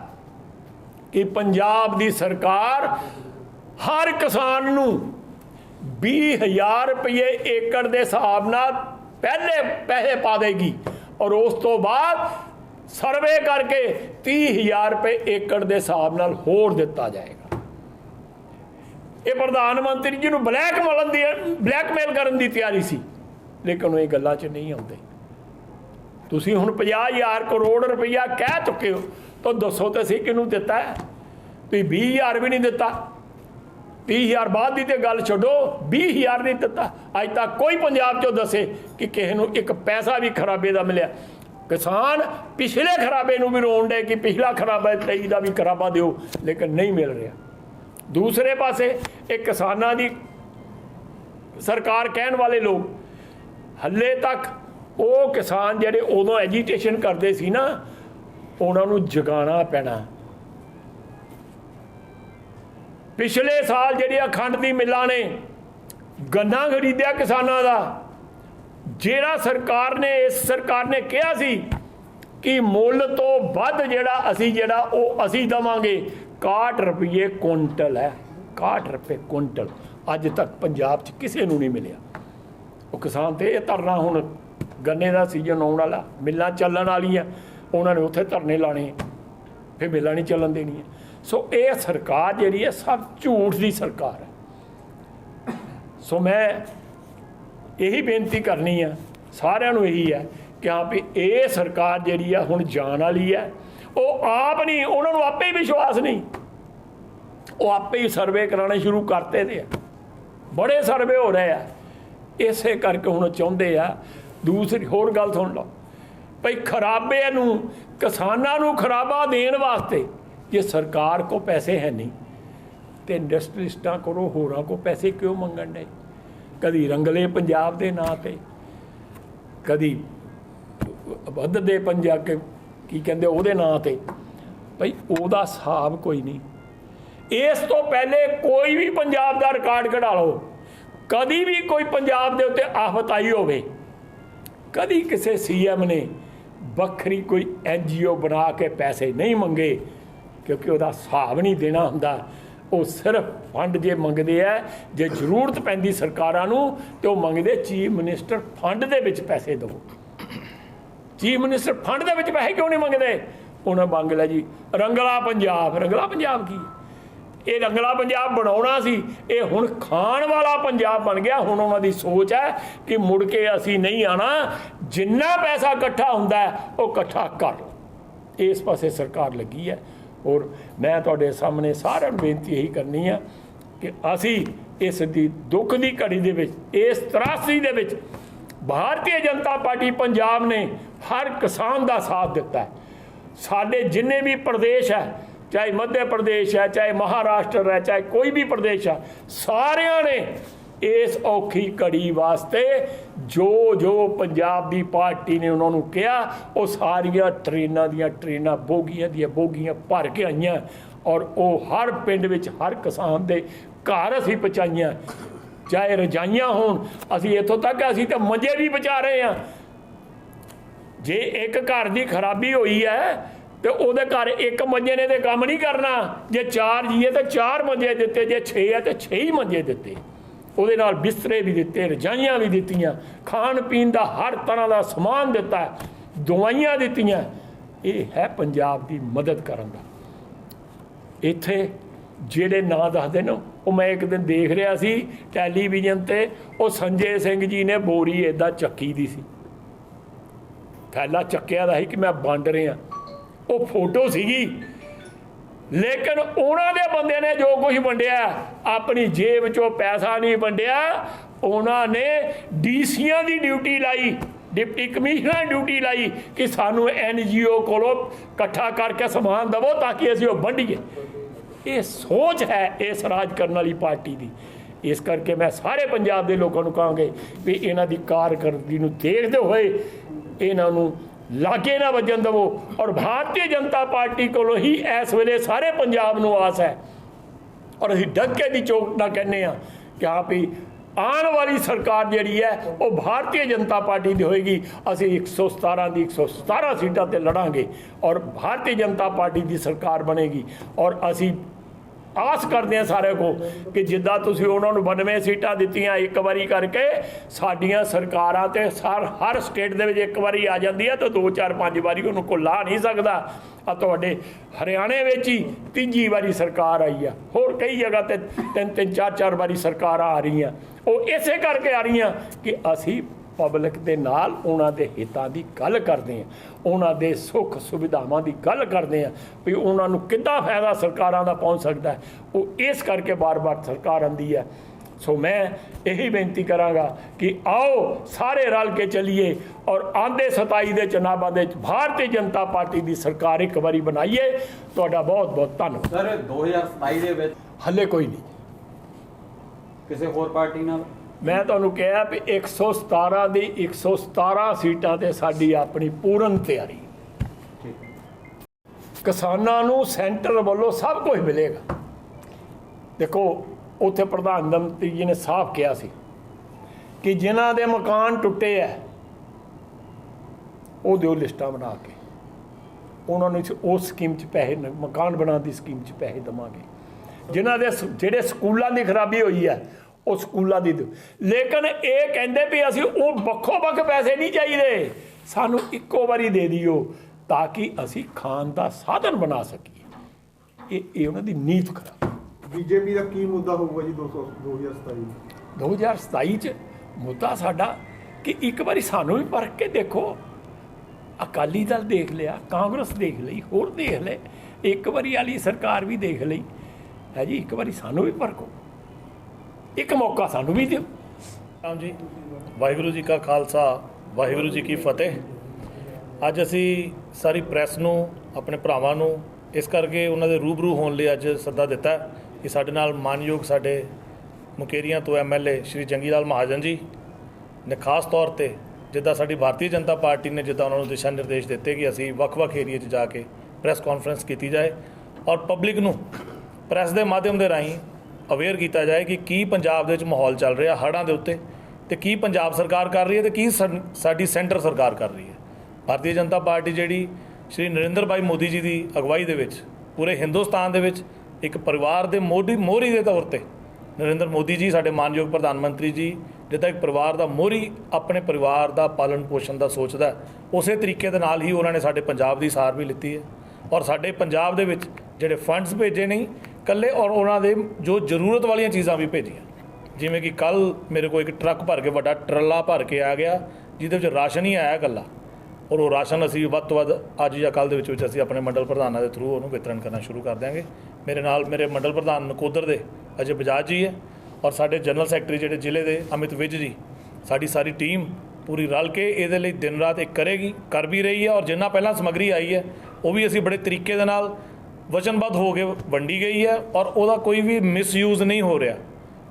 ਕਿ ਪੰਜਾਬ ਦੀ ਸਰਕਾਰ ਹਰ ਕਿਸਾਨ ਨੂੰ 20000 ਰੁਪਏ ਏਕੜ ਦੇ ਹਿਸਾਬ ਨਾਲ ਪਹਿਲੇ ਪੈਸੇ ਪਾ ਦੇਗੀ। ਔਰ ਉਸ ਤੋਂ ਬਾਅਦ ਸਰਵੇ ਕਰਕੇ 30000 ਰੁਪਏ ਏਕੜ ਦੇ ਹਿਸਾਬ ਨਾਲ ਹੋਰ ਦਿੱਤਾ ਜਾਏਗਾ। ਇਹ ਪ੍ਰਧਾਨ ਮੰਤਰੀ ਜੀ ਨੂੰ ਬਲੈਕਮੇਲ ਦੀ, ਬਲੈਕਮੇਲ ਕਰਨ ਦੀ ਤਿਆਰੀ ਸੀ, ਲੇਕਿਨ ਉਹ ਇਹ ਗੱਲਾਂ 'ਚ ਨਹੀਂ ਆਉਂਦੇ। ਤੁਸੀਂ ਹੁਣ 50000 ਕਰੋੜ ਰੁਪਈਆ ਕਹਿ ਚੁੱਕੇ ਹੋ, ਤਾਂ ਦੱਸੋ ਤੇ ਅਸੀਂ ਕਿਹਨੂੰ ਦਿੱਤਾ ਹੈ? ਤੁਸੀਂ 20000 ਵੀ ਨਹੀਂ ਦਿੱਤਾ। 30000 ਬਾਅਦ ਦੀ ਤੇ ਗੱਲ ਛੱਡੋ 20000 ਨਹੀਂ ਦਿੱਤਾ। ਅੱਜ ਤੱਕ ਕੋਈ ਪੰਜਾਬ 'ਚੋਂ ਦੱਸੇ ਕਿ ਕਿਸੇ ਨੂੰ ਇੱਕ ਪੈਸਾ ਵੀ ਖਰਾਬੇ ਦਾ ਮਿਲਿਆ। ਕਿਸਾਨ ਪਿਛਲੇ ਖਰਾਬੇ ਨੂੰ ਵੀ ਰੋਣ ਡੇ ਕਿ ਪਿਛਲਾ ਖਰਾਬਾ 23 ਦਾ ਵੀ ਖਰਾਬਾ ਦਿਓ, ਲੇਕਿਨ ਨਹੀਂ ਮਿਲ ਰਿਹਾ। ਦੂਸਰੇ ਪਾਸੇ ਇਹ ਕਿਸਾਨਾਂ ਦੀ ਸਰਕਾਰ ਕਹਿਣ ਵਾਲੇ ਲੋਕ, ਹੱਲੇ ਤੱਕ ਉਹ ਕਿਸਾਨ ਜਿਹੜੇ ਉਦੋਂ ਐਜੀਟੇਸ਼ਨ ਕਰਦੇ ਸੀ ਨਾ, ਉਹਨਾਂ ਨੂੰ ਜਗਾਉਣਾ ਪੈਣਾ। ਪਿਛਲੇ ਸਾਲ ਜਿਹੜੀਆਂ ਅਖੰਡ ਦੀ ਮਿੱਲਾਂ ਨੇ, ਗੰਨਾ ਖਰੀਦਿਆ ਕਿਸਾਨਾਂ ਦਾ, ਜਿਹੜਾ ਸਰਕਾਰ ਨੇ, ਇਸ ਸਰਕਾਰ ਨੇ ਕਿਹਾ ਸੀ ਕਿ ਮੁੱਲ ਤੋਂ ਵੱਧ ਜਿਹੜਾ ਅਸੀਂ, ਜਿਹੜਾ ਉਹ ਅਸੀਂ ਦਵਾਂਗੇ 61 ਰੁਪਏ ਕੁਇੰਟਲ ਹੈ 61 ਰੁਪਏ ਕੁਇੰਟਲ। ਅੱਜ ਤੱਕ ਪੰਜਾਬ 'ਚ ਕਿਸੇ ਨੂੰ ਨਹੀਂ ਮਿਲਿਆ। ਉਹ ਕਿਸਾਨ ਤੇ ਇਹ ਧਰਨਾ ਹੁਣ ਗੰਨੇ ਦਾ ਸੀਜ਼ਨ ਆਉਣ ਵਾਲਾ, ਮਿੱਲਾਂ ਚੱਲਣ ਵਾਲੀਆਂ, ਉਹਨਾਂ ਨੇ ਉੱਥੇ ਧਰਨੇ ਲਾਣੇ ਫਿਰ ਮਿੱਲਾਂ ਨਹੀਂ ਚੱਲਣ ਦੇਣੀਆਂ। ਸੋ ਇਹ ਸਰਕਾਰ ਜਿਹੜੀ ਹੈ ਸਭ ਝੂਠ ਦੀ ਸਰਕਾਰ ਹੈ। ਸੋ ਮੈਂ ਇਹੀ ਬੇਨਤੀ ਕਰਨੀ ਆ, ਸਾਰਿਆਂ ਨੂੰ ਇਹੀ ਹੈ ਕਿ ਹਾਂ ਵੀ ਇਹ ਸਰਕਾਰ ਜਿਹੜੀ ਆ ਹੁਣ ਜਾਣ ਵਾਲੀ ਹੈ, ਉਹ ਆਪ ਨਹੀਂ, ਉਹਨਾਂ ਨੂੰ ਆਪੇ ਹੀ ਵਿਸ਼ਵਾਸ ਨਹੀਂ। ਉਹ ਆਪੇ ਹੀ ਸਰਵੇ ਕਰਾਣੇ ਸ਼ੁਰੂ ਕਰਤੇ ਦੇ ਆ। ਬੜੇ ਸਰਵੇ ਹੋ ਰਹੇ ਆ। ਇਸੇ ਕਰਕੇ ਹੁਣ ਚਾਹੁੰਦੇ ਆ, ਦੂਸਰੀ ਹੋਰ ਗੱਲ ਸੁਣ ਲਓ। ਭਈ ਖਰਾਬੇ ਨੂੰ, ਕਿਸਾਨਾਂ ਨੂੰ ਖਰਾਬਾ ਦੇਣ ਵਾਸਤੇ ਜੇ ਸਰਕਾਰ ਕੋ ਪੈਸੇ ਹੈ ਨਹੀਂ ਤੇ ਇੰਡਸਟਰੀਸਟਾਂ ਕੋਲੋਂ ਹੋਰਾਂ ਕੋ ਪੈਸੇ ਕਿਉਂ ਮੰਗਣ ਦੇ ਕਦੀ ਰੰਗਲੇ ਪੰਜਾਬ ਦੇ ਨਾਂ ਤੇ, ਕਦੀ ਵੱਧਦੇ ਪੰਜਾਬ ਕੇ, ਕੀ ਕਹਿੰਦੇ ਉਹਦੇ ਨਾਂ ਤੇ। ਭਈ ਉਹਦਾ ਹਿਸਾਬ ਕੋਈ ਨਹੀਂ। ਇਸ ਤੋਂ ਪਹਿਲੇ ਕੋਈ ਵੀ ਪੰਜਾਬ ਦਾ ਰਿਕਾਰਡ ਕਢਾ ਲਓ। ਕਦੀ ਵੀ ਕੋਈ ਪੰਜਾਬ ਦੇ ਉੱਤੇ ਆਫਤ ਆਈ ਹੋਵੇ। ਕਦੀ ਕਿਸੇ ਸੀਐਮ ਨੇ ਵੱਖਰੀ ਕੋਈ ਐਨਜੀਓ ਬਣਾ ਕੇ ਪੈਸੇ ਨਹੀਂ ਮੰਗੇ। ਕਿਉਂਕਿ ਉਹਦਾ ਹਿਸਾਬ ਨਹੀਂ ਦੇਣਾ ਹੁੰਦਾ। ਉਹ ਸਿਰਫ ਫੰਡ ਜੇ ਮੰਗਦੇ ਆ, ਜੇ ਜ਼ਰੂਰਤ ਪੈਂਦੀ ਸਰਕਾਰਾਂ ਨੂੰ, ਤੇ ਉਹ ਮੰਗਦੇ ਚੀਫ ਮਿਨਿਸਟਰ ਫੰਡ ਦੇ ਵਿੱਚ ਪੈਸੇ ਦਿਓ। ਚੀਫ ਮਿਨਿਸਟਰ ਫੰਡ ਦੇ ਵਿੱਚ ਪੈਸੇ ਕਿਉਂ ਨਹੀਂ ਮੰਗਦੇ? ਉਹਨਾਂ ਮੰਗ ਲਿਆ ਜੀ, ਰੰਗਲਾ ਪੰਜਾਬ ਰੰਗਲਾ ਪੰਜਾਬ ਕੀ ਇਹ ਰੰਗਲਾ ਪੰਜਾਬ ਬਣਾਉਣਾ ਸੀ, ਇਹ ਹੁਣ ਖਾਣ ਵਾਲਾ ਪੰਜਾਬ ਬਣ ਗਿਆ। ਹੁਣ ਉਹਨਾਂ ਦੀ ਸੋਚ ਹੈ ਕਿ ਮੁੜ ਕੇ ਅਸੀਂ ਨਹੀਂ ਆਣਾ ਜਿੰਨਾ ਪੈਸਾ ਇਕੱਠਾ ਹੁੰਦਾ, ਉਹ ਇਕੱਠਾ ਕਰ ਲਓ। ਇਸ ਪਾਸੇ ਸਰਕਾਰ ਲੱਗੀ ਹੈ। ਔਰ ਮੈਂ ਤੁਹਾਡੇ ਸਾਹਮਣੇ ਸਾਰਿਆਂ ਨੂੰ ਬੇਨਤੀ ਇਹੀ ਕਰਨੀ ਆ ਕਿ ਅਸੀਂ ਇਸ ਦੀ ਦੁੱਖ ਦੀ ਘੜੀ ਦੇ ਵਿੱਚ, ਇਸ ਤਰਾਸੀ ਦੇ ਵਿੱਚ ਭਾਰਤੀ ਜਨਤਾ ਪਾਰਟੀ ਪੰਜਾਬ ਨੇ ਹਰ ਕਿਸਾਨ ਦਾ ਸਾਥ ਦਿੱਤਾ ਸਾਡੇ ਜਿੰਨੇ ਵੀ ਪ੍ਰਦੇਸ਼ ਹੈ, ਚਾਹੇ ਮੱਧ ਪ੍ਰਦੇਸ਼ ਹੈ, ਚਾਹੇ ਮਹਾਰਾਸ਼ਟਰ ਹੈ, ਚਾਹੇ ਕੋਈ ਵੀ ਪ੍ਰਦੇਸ਼ ਹੈ, ਸਾਰਿਆਂ ਨੇ ਇਸ ਔਖੀ ਘੜੀ ਵਾਸਤੇ ਜੋ ਜੋ ਪੰਜਾਬ ਦੀ ਪਾਰਟੀ ਨੇ ਉਹਨਾਂ ਨੂੰ ਕਿਹਾ, ਉਹ ਸਾਰੀਆਂ ਟ੍ਰੇਨਾਂ ਦੀਆਂ ਟ੍ਰੇਨਾਂ ਬੋਗੀਆਂ ਦੀਆਂ ਬੋਗੀਆਂ ਭਰ ਕੇ ਆਈਆਂ ਔਰ ਉਹ ਹਰ ਪਿੰਡ ਵਿੱਚ ਹਰ ਕਿਸਾਨ ਦੇ ਘਰ ਅਸੀਂ ਪਹੁੰਚਾਈਆਂ। ਚਾਹੇ ਰਜਾਈਆਂ ਹੋਣ, ਅਸੀਂ ਇੱਥੋਂ ਤੱਕ ਅਸੀਂ ਤਾਂ ਮੰਜੇ ਵੀ ਬਚਾ ਰਹੇ ਹਾਂ। ਜੇ ਇੱਕ ਘਰ ਦੀ ਖਰਾਬੀ ਹੋਈ ਹੈ, ਤੇ ਉਹਦੇ ਘਰ ਇੱਕ ਮੰਜੇ ਨੇ ਤੇ ਕੰਮ ਨਹੀਂ ਕਰਨਾ। ਜੇ ਚਾਰ ਜੀਏ ਤੇ ਚਾਰ ਮੰਜੇ ਦਿੱਤੇ, ਜੇ 6 ਹੈ ਤੇ 6 ਹੀ ਮੰਜੇ ਦਿੱਤੇ। ਉਹਦੇ ਨਾਲ ਬਿਸਤਰੇ ਵੀ ਦਿੱਤੇ ਰਜਾਈਆਂ ਵੀ ਦਿੱਤੀਆਂ। ਖਾਣ ਪੀਣ ਦਾ ਹਰ ਤਰ੍ਹਾਂ ਦਾ ਸਮਾਨ ਦਿੱਤਾ ਦਵਾਈਆਂ ਦਿੱਤੀਆਂ ਇਹ ਹੈ ਪੰਜਾਬ ਦੀ ਮਦਦ ਕਰਨ ਦਾ। ਇੱਥੇ ਜਿਹੜੇ ਨਾਂ ਦੱਸਦੇ ਨੇ, ਉਹ ਮੈਂ ਇੱਕ ਦਿਨ ਦੇਖ ਰਿਹਾ ਸੀ ਟੈਲੀਵਿਜ਼ਨ ਤੇ, ਉਹ ਸੰਜੇ ਸਿੰਘ ਜੀ ਨੇ ਬੋਰੀ ਏਦਾਂ ਚੱਕੀ ਦੀ ਸੀ। ਥੈਲਾ ਚੱਕਿਆ ਦਾ ਸੀ ਕਿ ਮੈਂ ਵੰਡ ਰਿਹਾ। ਉਹ ਫੋਟੋ ਸੀਗੀ ਲੇਕਿਨ ਉਹਨਾਂ ਦੇ ਬੰਦੇ ਨੇ ਜੋ ਕੁਝ ਵੰਡਿਆ, ਆਪਣੀ ਜੇਬ ਚੋਂ ਪੈਸਾ ਨਹੀਂ ਵੰਡਿਆ, ਉਹਨਾਂ ਨੇ ਡੀਸੀਆਂ ਦੀ ਡਿਊਟੀ ਲਾਈ, ਡਿਪਟੀ ਕਮਿਸ਼ਨਰ ਡਿਊਟੀ ਲਾਈ ਕਿ ਸਾਨੂੰ ਐਨਜੀਓ ਕੋਲੋਂ ਇਕੱਠਾ ਕਰਕੇ ਸਮਾਨ ਦਵੋ ਤਾਂ ਕਿ ਅਸੀਂ ਉਹ ਵੰਡੀਏ। ਇਹ ਸੋਚ ਹੈ ਇਸ ਰਾਜ ਕਰਨ ਵਾਲੀ ਪਾਰਟੀ ਦੀ। ਇਸ ਕਰਕੇ ਮੈਂ ਸਾਰੇ ਪੰਜਾਬ ਦੇ ਲੋਕਾਂ ਨੂੰ ਕਹਾਂਗੇ ਵੀ ਇਹਨਾਂ ਦੀ ਕਾਰਕਰਦਗੀ ਨੂੰ ਦੇਖਦੇ ਹੋਏ ਇਹਨਾਂ ਨੂੰ ਲਾਗੇ ਨਾ ਵੱਜਣ ਦੇਵੋ ਔਰ ਭਾਰਤੀ ਜਨਤਾ ਪਾਰਟੀ ਕੋਲੋਂ ਹੀ ਇਸ ਵੇਲੇ ਸਾਰੇ ਪੰਜਾਬ ਨੂੰ ਆਸ ਹੈ। ਔਰ ਅਸੀਂ ਡੱਕੇ ਦੀ ਚੋਕ ਨਾ ਕਹਿੰਦੇ ਆ ਕਿ ਹਾਂ ਵੀ ਆਉਣ ਵਾਲੀ ਸਰਕਾਰ ਜਿਹੜੀ ਹੈ, ਉਹ ਭਾਰਤੀ ਜਨਤਾ ਪਾਰਟੀ ਦੀ ਹੋਏਗੀ। ਅਸੀਂ 117 ਦੀ 117 ਸੀਟਾਂ ਤੇ ਲੜਾਂਗੇ ਔਰ ਭਾਰਤੀ ਜਨਤਾ ਪਾਰਟੀ ਦੀ ਸਰਕਾਰ ਬਣੇਗੀ। ਔਰ ਅਸੀਂ ਆਸ ਕਰਦੇ ਆ ਸਾਰਿਆਂ ਕੋ ਕਿ ਜਿੱਦਾਂ ਤੁਸੀਂ ਉਹਨਾਂ ਨੂੰ 92 ਸੀਟਾਂ ਦਿੱਤੀਆਂ ਇੱਕ ਵਾਰੀ ਕਰਕੇ, ਸਾਡੀਆਂ ਸਰਕਾਰਾਂ ਤੇ ਸਰ ਹਰ ਸਟੇਟ ਦੇ ਵਿੱਚ ਇੱਕ ਵਾਰੀ ਆ ਜਾਂਦੀ ਹੈ ਤਾਂ ਦੋ ਚਾਰ ਪੰਜ ਵਾਰੀ ਉਹਨੂੰ ਕੋ ਲਾ ਨਹੀਂ ਸਕਦਾ। ਆ ਤੁਹਾਡੇ ਹਰਿਆਣੇ ਵਿੱਚ ਹੀ ਤੀਜੀ ਵਾਰੀ ਸਰਕਾਰ ਆਈ ਆ। ਹੋਰ ਕਈ ਜਗ੍ਹਾ ਤੇ ਤਿੰਨ ਤਿੰਨ, ਚਾਰ ਚਾਰ ਵਾਰੀ ਸਰਕਾਰਾਂ ਆ ਰਹੀਆਂ। ਉਹ ਇਸੇ ਕਰਕੇ ਆ ਰਹੀਆਂ ਕਿ ਅਸੀਂ ਪਬਲਿਕ ਦੇ ਨਾਲ ਉਹਨਾਂ ਦੇ ਹਿੱਤਾਂ ਦੀ ਗੱਲ ਕਰਦੇ ਆ ਉਹਨਾਂ ਦੇ ਸੁੱਖ ਸੁਵਿਧਾਵਾਂ ਦੀ ਗੱਲ ਕਰਦੇ ਆ ਵੀ ਉਹਨਾਂ ਨੂੰ ਕਿੱਦਾਂ ਫਾਇਦਾ ਸਰਕਾਰਾਂ ਦਾ ਪਹੁੰਚ ਸਕਦਾ। ਉਹ ਇਸ ਕਰਕੇ ਬਾਰ-ਬਾਰ ਸਰਕਾਰ ਆਂਦੀ ਹੈ। ਸੋ ਮੈਂ ਇਹੀ ਬੇਨਤੀ ਕਰਾਂਗਾ ਕਿ ਆਓ ਸਾਰੇ ਰਲ ਕੇ ਚੱਲੀਏ ਔਰ ਆਂਦੇ 27 ਦੇ ਚੁਣਾਵਾਂ ਦੇ ਭਾਰਤੀ ਜਨਤਾ ਪਾਰਟੀ ਦੀ ਸਰਕਾਰ ਇੱਕ ਵਾਰੀ ਬਣਾਈਏ। ਤੁਹਾਡਾ ਬਹੁਤ ਬਹੁਤ ਧੰਨਵਾਦ। ਸਰ 2027 ਦੇ ਵਿੱਚ ਹੱਲੇ ਕੋਈ ਨਹੀਂ। ਕਿਸੇ ਹੋਰ ਪਾਰਟੀ ਨਾਲ? ਮੈਂ ਤੁਹਾਨੂੰ ਕਿਹਾ ਵੀ 117 ਦੀ 117 ਸੀਟਾਂ ਤੇ ਸਾਡੀ ਆਪਣੀ ਪੂਰਨ ਤਿਆਰੀ। ਕਿਸਾਨਾਂ ਨੂੰ ਸੈਂਟਰ ਵੱਲੋਂ ਸਭ ਕੁਝ ਮਿਲੇਗਾ। ਦੇਖੋ, ਉੱਥੇ ਪ੍ਰਧਾਨ ਮੰਤਰੀ ਜੀ ਨੇ ਸਾਫ਼ ਕਿਹਾ ਸੀ ਕਿ ਜਿਨ੍ਹਾਂ ਦੇ ਮਕਾਨ ਟੁੱਟੇ ਐ, ਉਹ ਦਿਓ ਲਿਸਟਾਂ ਬਣਾ ਕੇ। ਉਹਨਾਂ ਨੂੰ ਉਸ ਸਕੀਮ 'ਚ ਪੈਸੇ ਮਕਾਨ ਬਣਾਉਣ ਦੀ ਸਕੀਮ 'ਚ ਪੈਸੇ ਦੇਵਾਂਗੇ। ਜਿਨ੍ਹਾਂ ਦੇ ਜਿਹੜੇ ਸਕੂਲਾਂ ਦੀ ਖਰਾਬੀ ਹੋਈ ਹੈ ਉਹ ਸਕੂਲਾਂ ਦੀ ਲੇਕਿਨ ਇਹ ਕਹਿੰਦੇ ਵੀ ਅਸੀਂ ਉਹ ਵੱਖੋ ਵੱਖ ਪੈਸੇ ਨਹੀਂ ਚਾਹੀਦੇ। ਸਾਨੂੰ ਇੱਕੋ ਵਾਰੀ ਦੇ ਦਿਓ ਤਾਂ ਕਿ ਅਸੀਂ ਖਾਣ ਦਾ ਸਾਧਨ ਬਣਾ ਸਕੀਏ। ਇਹ ਇਹ ਉਹਨਾਂ ਦੀ ਨੀਤ ਖਰਾਬ ਬੀਜੇਪੀ ਦਾ ਕੀ ਮੁੱਦਾ ਹੋਊਗਾ ਜੀ 200 2027 2027 ਚ? ਮੁੱਦਾ ਸਾਡਾ ਕਿ ਇੱਕ ਵਾਰੀ ਸਾਨੂੰ ਵੀ ਪਰਖ ਕੇ ਦੇਖੋ। ਅਕਾਲੀ ਦਲ ਦੇਖ ਲਿਆ ਕਾਂਗਰਸ ਦੇਖ ਲਈ ਹੋਰ ਦੇਖ ਲੈ। ਇੱਕ ਵਾਰੀ ਵਾਲੀ ਸਰਕਾਰ ਵੀ ਦੇਖ ਲਈ। ਹੈ ਜੀ ਇੱਕ ਵਾਰੀ ਸਾਨੂੰ ਵੀ ਪਰਖੋ ਇੱਕ ਮੌਕਾ ਸਾਨੂੰ ਵੀ ਦਿਓ। ਰਾਮ ਜੀ, ਵਾਹਿਗੁਰੂ ਜੀ ਕਾ ਖਾਲਸਾ, ਵਾਹਿਗੁਰੂ ਜੀ ਕੀ ਫਤਿਹ। ਅੱਜ ਅਸੀਂ ਸਾਰੀ ਪ੍ਰੈਸ ਨੂੰ, ਆਪਣੇ ਭਰਾਵਾਂ ਨੂੰ, ਇਸ ਕਰਕੇ ਉਹਨਾਂ ਦੇ ਰੂਬਰੂ ਹੋਣ ਲਈ ਅੱਜ ਸੱਦਾ ਦਿੱਤਾ ਕਿ ਸਾਡੇ ਨਾਲ ਮਾਨਯੋਗ ਸਾਡੇ ਮੁਕੇਰੀਆਂ ਤੋਂ ਐਮਐਲਏ ਸ਼੍ਰੀ ਜੰਗੀ ਲਾਲ ਮਹਾਜਨ ਜੀ ਨੇ ਖਾਸ ਤੌਰ ਤੇ ਜਿੱਦਾਂ ਸਾਡੀ ਭਾਰਤੀ ਜਨਤਾ ਪਾਰਟੀ ਨੇ ਜਿੱਦਾਂ ਉਹਨਾਂ ਨੂੰ ਦਿਸ਼ਾ ਨਿਰਦੇਸ਼ ਦਿੱਤੇ ਕਿ ਅਸੀਂ ਵੱਖ-ਵੱਖ ਏਰੀਏ 'ਚ ਜਾ ਕੇ ਪ੍ਰੈਸ ਕਾਨਫਰੰਸ ਕੀਤੀ ਜਾਏ ਔਰ ਪਬਲਿਕ ਨੂੰ ਪ੍ਰੈਸ ਦੇ ਮਾਧਿਅਮ ਦੇ ਰਾਹੀਂ ਅਵੇਅਰ ਕੀਤਾ ਜਾਏ ਕਿ ਕੀ ਪੰਜਾਬ ਦੇ ਵਿੱਚ ਮਾਹੌਲ ਚੱਲ ਰਿਹਾ ਹੜ੍ਹਾਂ ਦੇ ਉੱਤੇ ਤੇ ਕੀ ਪੰਜਾਬ ਸਰਕਾਰ ਕਰ ਰਹੀ ਹੈ ਤੇ ਕੀ ਸਨ- ਸਾਡੀ ਸੈਂਟਰ ਸਰਕਾਰ ਕਰ ਰਹੀ ਹੈ। ਭਾਰਤੀ ਜਨਤਾ ਪਾਰਟੀ ਜਿਹੜੀ ਸ਼੍ਰੀ ਨਰਿੰਦਰ ਭਾਈ ਮੋਦੀ ਜੀ ਦੀ ਅਗਵਾਈ ਦੇ ਵਿੱਚ, ਪੂਰੇ ਹਿੰਦੁਸਤਾਨ ਦੇ ਵਿੱਚ ਇੱਕ ਪਰਿਵਾਰ ਦੇ ਮੋਢੀ, ਮੋਹਰੀ ਦੇ ਤੌਰ ਤੇ ਨਰਿੰਦਰ ਮੋਦੀ ਜੀ, ਸਾਡੇ ਮਾਨਯੋਗ ਪ੍ਰਧਾਨ ਮੰਤਰੀ ਜੀ, ਜਿੱਦਾਂ ਇੱਕ ਪਰਿਵਾਰ ਦਾ ਮੋਹਰੀ ਆਪਣੇ ਪਰਿਵਾਰ ਦਾ ਪਾਲਣ ਪੋਸ਼ਣ ਦਾ ਸੋਚਦਾ ਉਸੇ ਤਰੀਕੇ ਦੇ ਨਾਲ ਹੀ ਉਹਨਾਂ ਨੇ ਸਾਡੇ ਪੰਜਾਬ ਦੀ ਸਾਰ ਵੀ ਲਿੱਤੀ ਹੈ। ਔਰ ਸਾਡੇ ਪੰਜਾਬ ਦੇ ਵਿੱਚ ਜਿਹੜੇ ਫੰਡਸ ਭੇਜੇ ਨਹੀਂ ਕੱਲੇ ਔਰ ਉਹਨਾਂ ਦੇ ਜੋ ਜ਼ਰੂਰਤ ਵਾਲੀਆਂ ਚੀਜ਼ਾਂ ਵੀ ਭੇਜੀਆਂ। ਜਿਵੇਂ ਕਿ ਕੱਲ ਮੇਰੇ ਕੋਲ ਇੱਕ ਟਰੱਕ ਭਰ ਕੇ ਵੱਡਾ ਟਰੱਲਾ ਭਰ ਕੇ ਆ ਗਿਆ, ਜਿਹਦੇ ਵਿੱਚ ਰਾਸ਼ਨ ਹੀ ਆਇਆ ਕੱਲਾ ਔਰ ਉਹ ਰਾਸ਼ਨ ਅਸੀਂ ਵੱਧ ਤੋਂ ਵੱਧ ਅੱਜ ਜਾਂ ਕੱਲ੍ਹ ਦੇ ਵਿੱਚ ਵਿੱਚ ਅਸੀਂ ਆਪਣੇ ਮੰਡਲ ਪ੍ਰਧਾਨਾਂ ਦੇ ਥਰੂ ਉਹਨੂੰ ਵਿਤਰਨ ਕਰਨਾ ਸ਼ੁਰੂ ਕਰ ਦਿਆਂਗੇ। ਮੇਰੇ ਨਾਲ ਮੇਰੇ ਮੰਡਲ ਪ੍ਰਧਾਨ ਨਕੋਦਰ ਦੇ ਅਜੇ ਬਜਾਜ ਜੀ ਹੈ ਔਰ ਸਾਡੇ ਜਨਰਲ ਸੈਕਟਰੀ ਜਿਹੜੇ ਜ਼ਿਲ੍ਹੇ ਦੇ ਅਮਿਤ ਵਿਜ ਜੀ, ਸਾਡੀ ਸਾਰੀ ਟੀਮ ਪੂਰੀ ਰਲ ਕੇ ਇਹਦੇ ਲਈ ਦਿਨ ਰਾਤ ਇੱਕ ਕਰੇਗੀ, ਕਰ ਵੀ ਰਹੀ ਹੈ ਔਰ ਜਿੰਨਾ ਪਹਿਲਾਂ ਸਮੱਗਰੀ ਆਈ ਹੈ, ਉਹ ਵੀ ਅਸੀਂ ਬੜੇ ਤਰੀਕੇ ਦੇ ਨਾਲ ਵਚਨਬੱਧ ਹੋ ਕੇ ਵੰਡੀ ਗਈ ਹੈ ਔਰ ਉਹਦਾ ਕੋਈ ਵੀ ਮਿਸਯੂਜ਼ ਨਹੀਂ ਹੋ ਰਿਹਾ।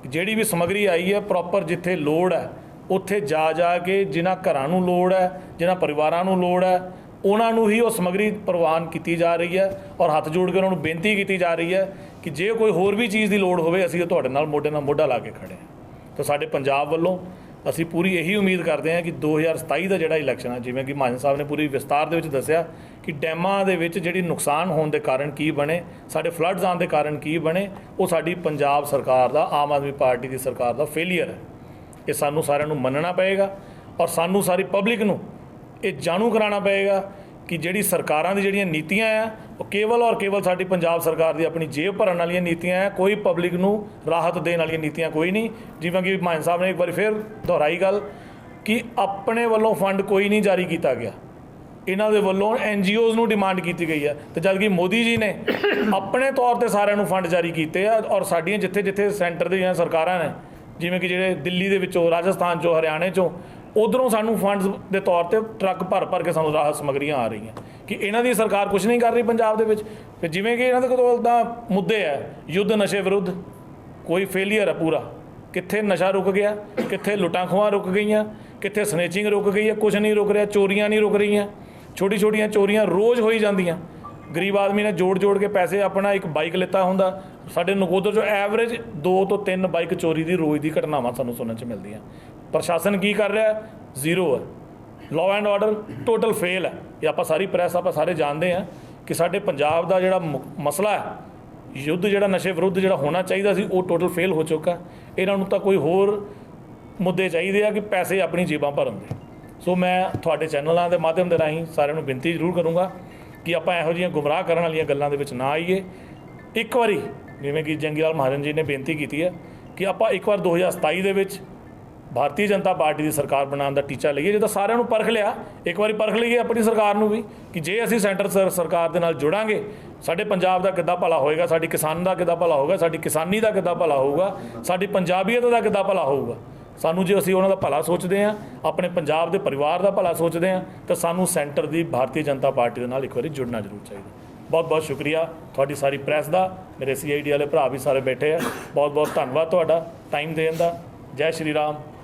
ਜਿਹੜੀ ਵੀ ਸਮੱਗਰੀ ਆਈ ਹੈ ਪ੍ਰੋਪਰ ਜਿੱਥੇ ਲੋੜ ਹੈ, ਉੱਥੇ ਜਾ ਜਾ ਕੇ ਜਿਨ੍ਹਾਂ ਘਰਾਂ ਨੂੰ ਲੋੜ ਹੈ, ਜਿਨ੍ਹਾਂ ਪਰਿਵਾਰਾਂ ਨੂੰ ਲੋੜ ਹੈ, ਉਹਨਾਂ ਨੂੰ ਹੀ ਉਹ ਸਮੱਗਰੀ ਪ੍ਰਵਾਨ ਕੀਤੀ ਜਾ ਰਹੀ ਹੈ ਔਰ ਹੱਥ ਜੋੜ ਕੇ ਉਹਨਾਂ ਨੂੰ ਬੇਨਤੀ ਕੀਤੀ ਜਾ ਰਹੀ ਹੈ ਕਿ ਜੇ ਕੋਈ ਹੋਰ ਵੀ ਚੀਜ਼ ਦੀ ਲੋੜ ਹੋਵੇ, ਅਸੀਂ ਤੁਹਾਡੇ ਨਾਲ ਮੋਢੇ ਨਾਲ ਮੋਢਾ ਲਾ ਕੇ ਖੜੇ ਹਾਂ। ਤਾਂ ਸਾਡੇ ਪੰਜਾਬ ਵੱਲੋਂ ਅਸੀਂ ਪੂਰੀ ਇਹੀ ਉਮੀਦ ਕਰਦੇ ਹਾਂ ਕਿ 2027 ਦਾ ਜਿਹੜਾ ਇਲੈਕਸ਼ਨ ਆ, ਜਿਵੇਂ ਕਿ ਮਾਨ ਸਾਹਿਬ ਨੇ ਪੂਰੀ ਵਿਸਤਾਰ ਦੇ ਵਿੱਚ ਦੱਸਿਆ ਕਿ ਡੈਮਾਂ ਦੇ ਵਿੱਚ ਜਿਹੜੀ ਨੁਕਸਾਨ ਹੋਣ ਦੇ ਕਾਰਨ ਕੀ ਬਣੇ, ਸਾਡੇ ਫਲੱਡਸ ਆਉਣ ਦੇ ਕਾਰਨ ਕੀ ਬਣੇ, ਉਹ ਸਾਡੀ ਪੰਜਾਬ ਸਰਕਾਰ ਦਾ, ਆਮ ਆਦਮੀ ਪਾਰਟੀ ਦੀ ਸਰਕਾਰ ਦਾ ਫੇਲਿਅਰ ਹੈ। ਇਹ ਸਾਨੂੰ ਸਾਰਿਆਂ ਨੂੰ ਮੰਨਣਾ ਪਏਗਾ ਔਰ ਸਾਨੂੰ ਸਾਰੀ ਪਬਲਿਕ ਨੂੰ ਇਹ ਜਾਣੂ ਕਰਾਉਣਾ ਪਏਗਾ ਕਿ ਜਿਹੜੀ ਸਰਕਾਰਾਂ ਦੀ ਜਿਹੜੀਆਂ ਨੀਤੀਆਂ ਆ, ਉਹ ਕੇਵਲ ਔਰ ਕੇਵਲ ਸਾਡੀ ਪੰਜਾਬ ਸਰਕਾਰ ਦੀ ਆਪਣੀ ਜੇਬ ਭਰਨ ਵਾਲੀਆਂ ਨੀਤੀਆਂ ਆ, ਕੋਈ ਪਬਲਿਕ ਨੂੰ ਰਾਹਤ ਦੇਣ ਵਾਲੀਆਂ ਨੀਤੀਆਂ ਕੋਈ ਨਹੀਂ। ਜਿਵੇਂ ਕਿ ਮਾਨ ਸਾਹਿਬ ਨੇ ਇੱਕ ਵਾਰੀ ਫਿਰ ਦੁਹਰਾਈ ਗੱਲ ਕਿ ਆਪਣੇ ਵੱਲੋਂ ਫੰਡ ਕੋਈ ਨਹੀਂ ਜਾਰੀ ਕੀਤਾ ਗਿਆ। ਇਹਨਾਂ ਦੇ ਵੱਲੋਂ ਐਨਜੀਓਜ਼ ਨੂੰ ਡਿਮਾਂਡ ਕੀਤੀ ਗਈ ਹੈ ਤੇ ਜਦ ਕਿ ਮੋਦੀ ਜੀ ਨੇ ਆਪਣੇ ਤੌਰ ਤੇ ਸਾਰਿਆਂ ਨੂੰ ਫੰਡ ਜਾਰੀ ਕੀਤੇ ਆ ਔਰ ਸਾਡੀਆਂ ਜਿੱਥੇ ਜਿੱਥੇ ਸੈਂਟਰ ਦੀਆਂ ਸਰਕਾਰਾਂ ਨੇ, ਜਿਵੇਂ ਕਿ ਜਿਹੜੇ ਦਿੱਲੀ ਦੇ ਵਿੱਚੋਂ, ਰਾਜਸਥਾਨ ਚੋਂ, ਹਰਿਆਣੇ ਚੋਂ ਉਧਰੋਂ ਸਾਨੂੰ ਫੰਡਸ ਦੇ ਤੌਰ ਤੇ ਟਰੱਕ ਭਰ ਭਰ ਕੇ ਸਾਨੂੰ ਰਾਹਤ ਸਮੱਗਰੀਆਂ ਆ ਰਹੀਆਂ। ਕਿ ਇਹਨਾਂ ਦੀ ਸਰਕਾਰ ਕੁਝ ਨਹੀਂ ਕਰ ਰਹੀ ਪੰਜਾਬ ਦੇ ਵਿੱਚ। ਤੇ ਜਿਵੇਂ ਕਿ ਇਹਨਾਂ ਦੇ ਕੋਲ ਤਾਂ ਮੁੱਦੇ ਆ ਯੁੱਧ ਨਸ਼ੇ ਵਿਰੁੱਧ। ਕੋਈ ਫੇਲਿਅਰ ਹੈ ਪੂਰਾ। ਕਿੱਥੇ ਨਸ਼ਾ ਰੁਕ ਗਿਆ, ਕਿੱਥੇ ਲੁੱਟਾਂ ਖੋਹਾਂ ਰੁਕ ਗਈਆਂ, ਕਿੱਥੇ ਸਨੇਚਿੰਗ ਰੁਕ ਗਈ ਹੈ ਕੁਝ ਨਹੀਂ ਰੁਕ ਰਿਹਾ, ਚੋਰੀਆਂ ਨਹੀਂ ਰੁਕ ਰਹੀਆਂ। ਛੋਟੀ ਛੋਟੀਆਂ ਚੋਰੀਆਂ ਰੋਜ਼ ਹੋਈ ਜਾਂਦੀਆਂ। ਗਰੀਬ ਆਦਮੀ ਨੇ ਜੋੜ ਜੋੜ ਕੇ ਪੈਸੇ ਆਪਣਾ ਇੱਕ ਬਾਈਕ ਲਿੱਤਾ ਹੁੰਦਾ। ਸਾਡੇ ਨਕੋਦਰ ਚੋਂ ਐਵਰੇਜ 2 ਤੋਂ 3 ਬਾਈਕ ਚੋਰੀ ਦੀ ਰੋਜ਼ ਦੀ ਘਟਨਾਵਾਂ ਸਾਨੂੰ ਸੁਣਨ ਚ ਮਿਲਦੀਆਂ। ਪ੍ਰਸ਼ਾਸਨ ਕੀ ਕਰ ਰਿਹਾ ਹੈ? ਜ਼ੀਰੋ ਹੈ। Law and order total fail ਹੈ। ਇਹ ਆਪਾਂ ਸਾਰੀ ਪ੍ਰੈਸ ਆਪਾਂ ਸਾਰੇ ਜਾਣਦੇ ਆ ਕਿ ਸਾਡੇ ਪੰਜਾਬ ਦਾ ਜਿਹੜਾ ਮੁ- ਮਸਲਾ ਹੈ, ਯੁੱਧ ਜਿਹੜਾ ਨਸ਼ੇ ਵਿਰੁੱਧ ਜਿਹੜਾ ਹੋਣਾ ਚਾਹੀਦਾ ਸੀ, ਉਹ ਟੋਟਲ ਫੇਲ ਹੋ ਚੁੱਕਾ ਇਹਨਾਂ ਨੂੰ ਤਾਂ ਕੋਈ ਹੋਰ ਮੁੱਦੇ ਚਾਹੀਦੇ ਆ ਕਿ ਪੈਸੇ ਆਪਣੀ ਜੇਬਾਂ ਭਰਨ ਦੇ। ਸੋ ਮੈਂ ਤੁਹਾਡੇ ਚੈਨਲਾਂ ਦੇ ਮਾਧਿਅਮ ਦੇ ਰਾਹੀਂ ਸਾਰਿਆਂ ਨੂੰ ਬੇਨਤੀ ਜ਼ਰੂਰ ਕਰੂੰਗਾ ਕਿ ਆਪਾਂ ਇਹੋ ਜਿਹੀਆਂ ਗੁੰਮਰਾਹ ਕਰਨ ਵਾਲੀਆਂ ਗੱਲਾਂ ਦੇ ਵਿੱਚ ਨਾ ਆਈਏ। ਇੱਕ ਵਾਰੀ ਜਿਵੇਂ ਕਿ ਜੰਗੀਲਾਲ ਮਹਾਜਨ ਜੀ ਨੇ ਬੇਨਤੀ ਕੀਤੀ ਹੈ ਕਿ ਆਪਾਂ ਇੱਕ ਵਾਰ 2027 ਦੇ ਵਿੱਚ ਭਾਰਤੀ ਜਨਤਾ ਪਾਰਟੀ ਦੀ ਸਰਕਾਰ ਬਣਾਉਣ ਦਾ ਟੀਚਾ ਲਈਏ। ਜਿਹਦਾ ਸਾਰਿਆਂ ਨੂੰ ਪਰਖ ਲਿਆ, ਇੱਕ ਵਾਰੀ ਪਰਖ ਲਈਏ ਆਪਣੀ ਸਰਕਾਰ ਨੂੰ ਵੀ ਕਿ ਜੇ ਅਸੀਂ ਸੈਂਟਰ ਸਰਕਾਰ ਦੇ ਨਾਲ ਜੁੜਾਂਗੇ, ਸਾਡੇ ਪੰਜਾਬ ਦਾ ਕਿੱਦਾਂ ਭਲਾ ਹੋਏਗਾ, ਸਾਡੀ ਕਿਸਾਨ ਦਾ ਕਿੱਦਾਂ ਭਲਾ ਹੋਊਗਾ, ਸਾਡੀ ਕਿਸਾਨੀ ਦਾ ਕਿੱਦਾਂ ਭਲਾ ਹੋਊਗਾ, ਸਾਡੀ ਪੰਜਾਬੀਅਤ ਦਾ ਕਿੱਦਾਂ ਭਲਾ ਹੋਊਗਾ। ਸਾਨੂੰ ਜੇ ਅਸੀਂ ਉਹਨਾਂ ਦਾ ਭਲਾ ਸੋਚਦੇ ਹਾਂ, ਆਪਣੇ ਪੰਜਾਬ ਦੇ ਪਰਿਵਾਰ ਦਾ ਭਲਾ ਸੋਚਦੇ ਹਾਂ, ਤਾਂ ਸਾਨੂੰ ਸੈਂਟਰ ਦੀ ਭਾਰਤੀ ਜਨਤਾ ਪਾਰਟੀ ਦੇ ਨਾਲ ਇੱਕ ਵਾਰੀ ਜੁੜਨਾ ਜ਼ਰੂਰ ਚਾਹੀਦਾ। ਬਹੁਤ ਬਹੁਤ ਸ਼ੁਕਰੀਆ ਤੁਹਾਡੀ ਸਾਰੀ ਪ੍ਰੈਸ ਦਾ। ਮੇਰੇ ਸੀਆਈਡੀ ਵਾਲੇ ਭਰਾ ਵੀ ਸਾਰੇ ਬੈਠੇ ਆ। ਬਹੁਤ ਬਹੁਤ ਧੰਨਵਾਦ ਤੁਹਾਡਾ ਟਾਈਮ ਦੇਣ ਦਾ। ਜੈ ਸ਼੍ਰੀ ਰਾਮ।